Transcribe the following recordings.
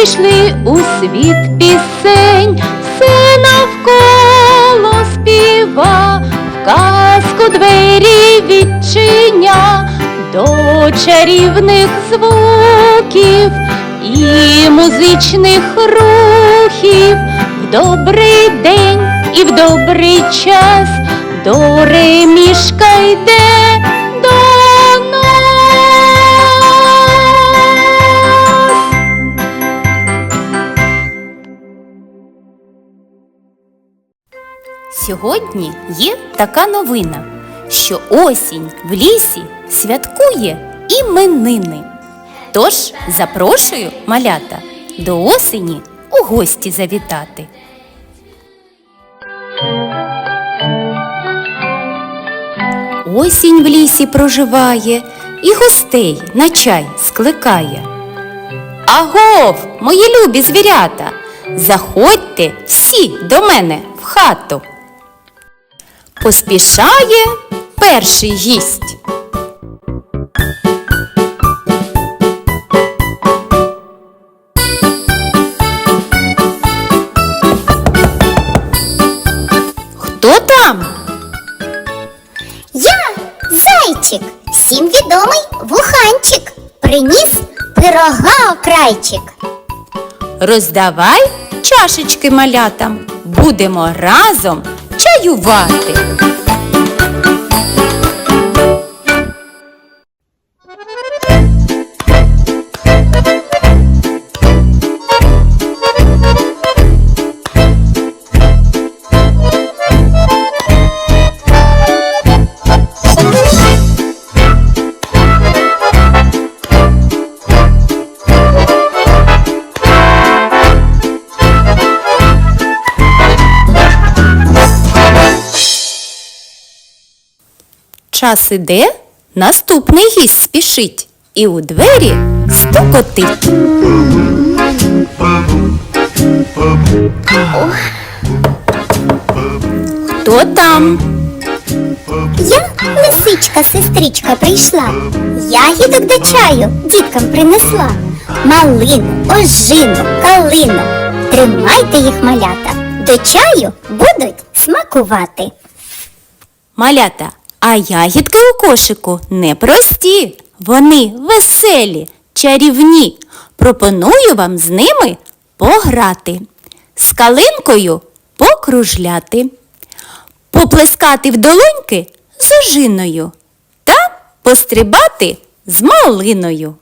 прийшли у світ пісень, все навколо співа, в казку двері відчиня до чарівних звуків і музичних рухів. В добрий день і в добрий час до ремішка йде Сьогодні є така новина, що осінь в лісі святкує іменини. Тож запрошую малята до осені у гості завітати. Осінь в лісі проживає і гостей на чай скликає. Агов, мої любі звірята, заходьте всі до мене в хату. Поспішає перший гість. Хто там? Я зайчик, всім відомий вуханчик, приніс пирога окрайчик. Роздавай чашечки малятам, будемо разом чаювати. Час іде, наступний гість спішить і у двері стукотить. Хто там? Я лисичка, сестричка прийшла, ягідок до чаю діткам принесла. Малину, ожину, калину. Тримайте їх, малята. До чаю будуть смакувати. Малята, а ягідки у кошику непрості. Вони веселі, чарівні. Пропоную вам з ними пограти, з калинкою покружляти, поплескати в долоньки з ожиною та пострибати з малиною.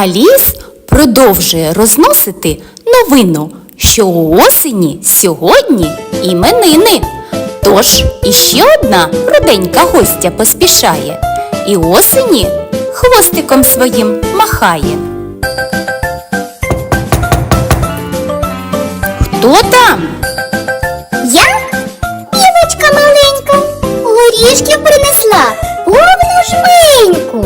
А ліс продовжує розносити новину, що у осені сьогодні іменини. Тож іще одна руденька гостя поспішає і осені хвостиком своїм махає. Хто там? Я, білочка маленька, горішків принесла повну жменьку.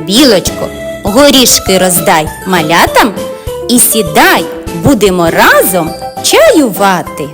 Білочко, горішки роздай малятам і сідай, будемо разом чаювати.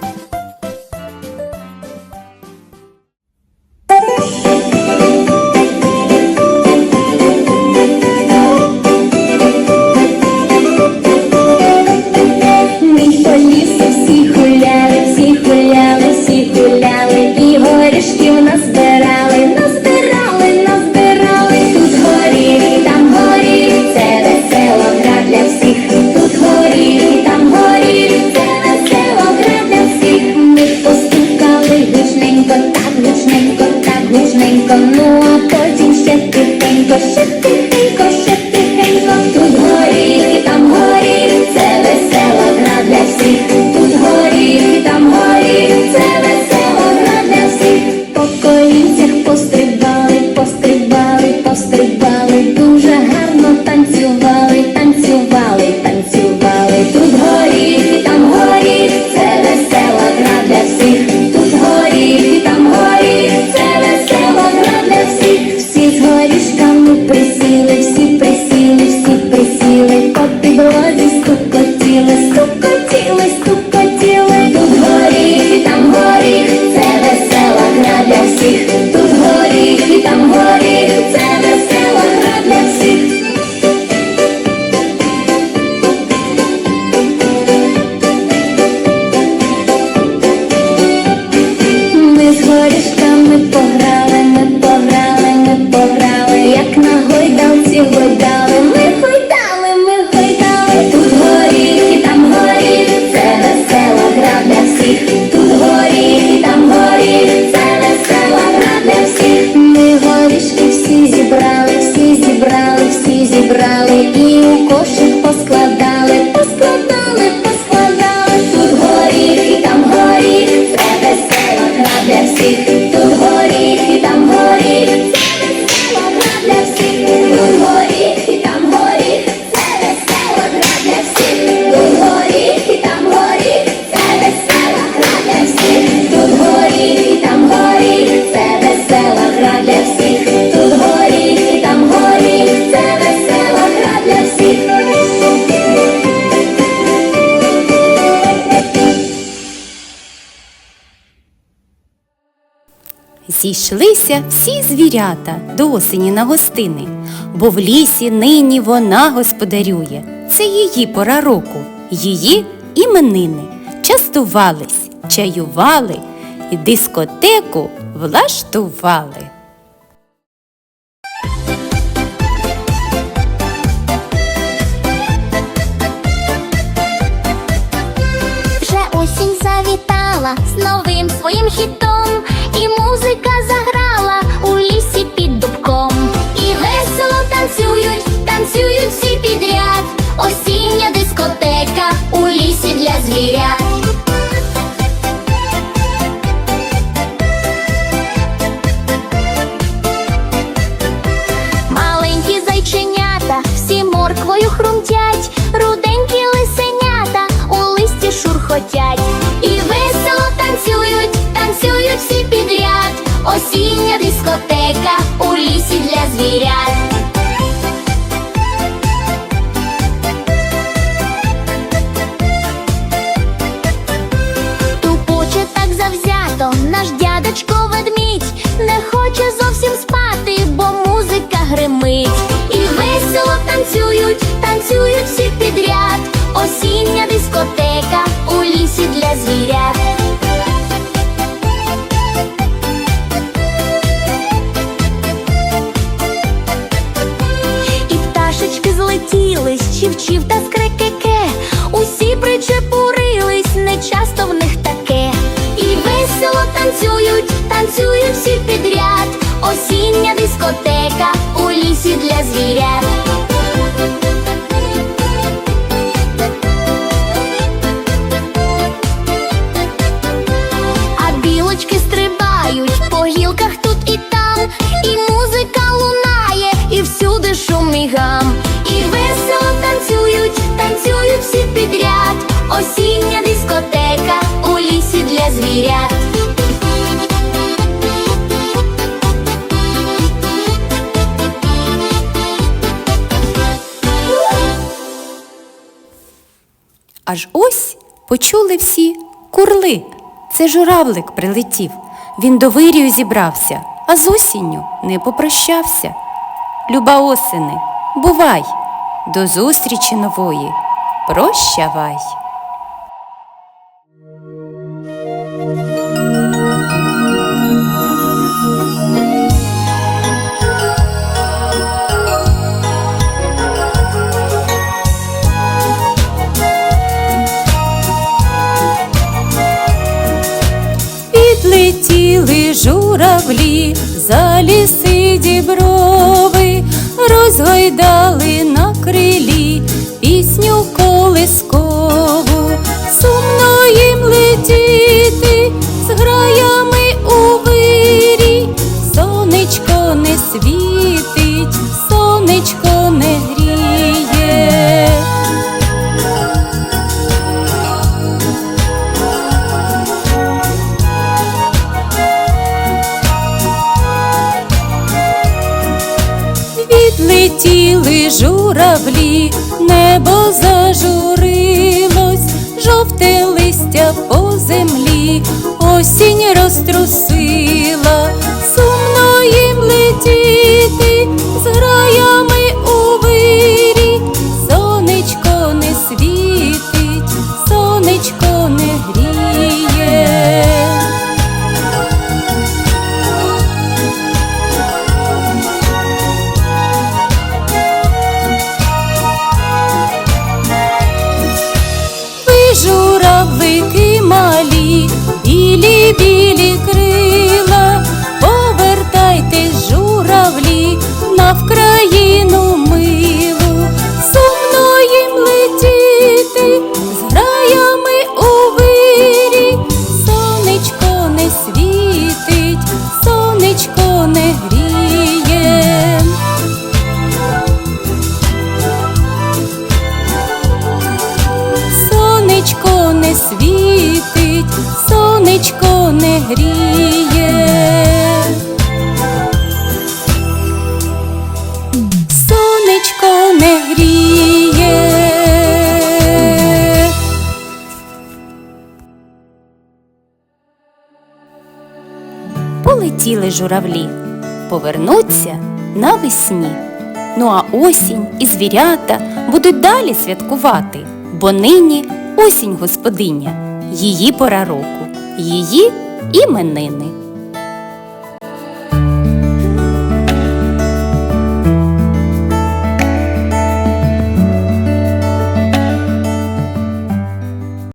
зібрали і у кошик поставили. зійшлися всі звірята до осені на гостини, бо в лісі нині вона господарює. Це її пора року, її іменини. Частувались, чаювали і дискотеку влаштували. Вже осінь завітала з новим своїм хітом і музикою. iré a танцюють, танцюють. Аж ось почули всі курли. Це журавлик прилетів. Він до вирію зібрався, а з осінню не попрощався. Люба осени, бувай, до зустрічі нової. Прощавай. журавлі, за ліси діброви розгойдали на крилі пісню колиску. журавлі, небо зажурилось, жовте листя по землі, осінь розтрусила. Світить, сонечко не гріє. Сонечко не гріє. Полетіли журавлі, повернуться навесні. Ну а осінь і звірята будуть далі святкувати, бо нині осінь господиня, її пора року, її іменини.